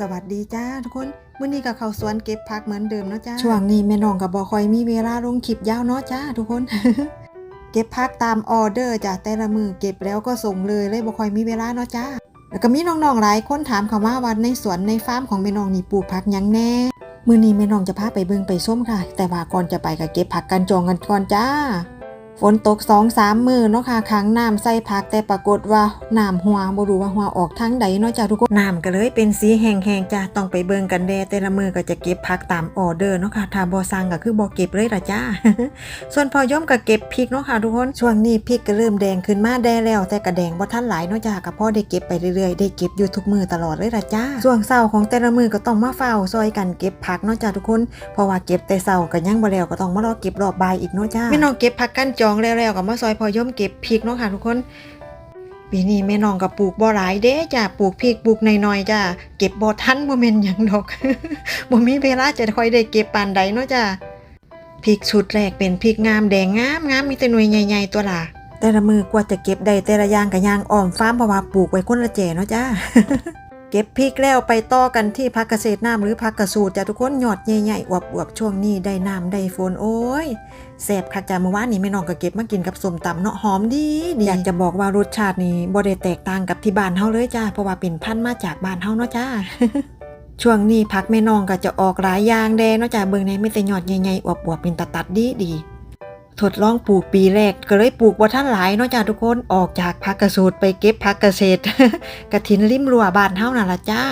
สวัสดีจ้าทุกคนมื้อนี้ก็เขาสวนเก็บผักเหมือนเดิมเนาะจ้าช่วงนี้แม่น้องก็บ่ค่อยมีเวลาลงคลิปยาวเนาะจ้าทุกคน เก็บผักตามออเดอร์จ้ะแต่ละมือเก็บแล้วก็ส่งเลยเลยบ่ค่อยมีเวลาเนาะจ้าแล้วก็มีน้องๆหลายคนถามเขามาว่าในสวนในฟาร์มของแม่น้องนี่ปลูกผักยังแน่มื้อนี้แม่น้องจะพาไปเบิ่งไปส้มค่ะ แต่ว่าก่อนจะไปก็เก็บผักกันจองกันก่อนจ้า ฝนตกสองสามมือเนาะค่ะค้างน้ำใส่ผักแต่ปรากฏว่าน้ำหัวบ่รู้ว่าหัวออกทางใดเนาะจ้าทุกคนน้ำก็เลยเป็นสีแห้งๆจ้าต้องไปเบิ่งกันแดแต่ละมือก็จะเก็บผักตามออเดอร์เนาะค่ะถ้าบ่สั่งก็คือบ่เก็บเลยล่ะจ้า ส่วนพอย่อมก็เก็บพริกเนาะค่ะทุกคนช่วงนี้พริกก็เริ่มแดงขึ้นมาแดแล้ว แต่ก็แดงบ่ทันหลายเนาะจ้าก็พ่อได้เก็บไปเรื่อยๆได้เก็บอยู่ทุกมือตลอดเลยล่ะจ้าช่วงเช้าของแต่ละมือก็ต้องมาเฝ้าซอยกันเก็บผักเนาะจ้าทุกคนเพราะว่าเก็บแต่เช้าก็ยังบ่แล้วก็ต้องมารอเก็บรอบบ่ายอีกเนาะจ้าแม่น้องเก็บผักกันจองแล้วๆก็มาซอยพอย่อมเก็บพริกเนาะค่ะทุกคนปีนี้แม่น้องก็ปลูกบ่หลายเด้จ้าปลูกพริกปลูกน้อยๆจ้าเก็บบ่ทันบ่แม่นหยังดอกบ่มีเวลาจะค่อยได้เก็บปานใดเนาะจ้าพริกชุดแรกเป็นพริกงามแดงงามงามมีแต่หน่วยใหญ่ๆตัวล่ะแต่ละมือกว่าจะเก็บได้แต่ละอย่างก็ย่างอ้อมฟ้ามเพราะว่าปลูกไว้คนละแจเนาะจ้า เก็บพริกแล้วไปต่อกันที่พักเกษตรน้ำหรือพักกระสูตรจ้ะทุกคนหยอดใหญ่ๆอวบๆช่วงนี้ได้น้ำได้ฝนโอ้ยแซ่บคักจ้าเมื่อวานนี้แม่น้องก็เก็บมากินกับส้มตำเนาะหอมดีดีอยากจะบอกว่ารสชาตินี่บ่ได้แตกต่างกับที่บ้านเฮาเลยจ้าเพราะว่าเป็นพันธุ์มาจากบ้านเฮาเนาะจ้าช่วงนี้พักแม่น้องก็จะออกหลายอย่างแดเนาะจ้าเบิ่งในไม่แต่ยอดใหญ่ๆอวบๆเป็นตัดดีดี ทดลองปลูกปีแรก ก็เลยปลูกบ่ทันหลายเนาะจ้าทุกคนออกจากพักกระสูตรไปเก็บพักเกษตรกระถินริมรัวบ้านเฮานั่นละจ้า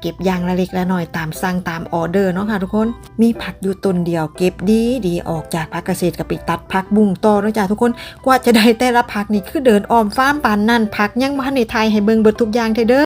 เก็บอย่างละเล็กละหน้อยตามสั่งตามออเดอร์เนาะค่ะทุกคน มีผักอยู่ต้นเดียว เก็บดีดีออกจากพักเกษตรก็ไปตัดผักบุ้งต่อเนาะจ้าทุกคนกว่าจะได้แต่ละผักนี่คือเดินอ้อมฟ้ามปานนั่นผักยังบ่ทันไทยให้เบิ่งเบิดทุกอย่างเด้อ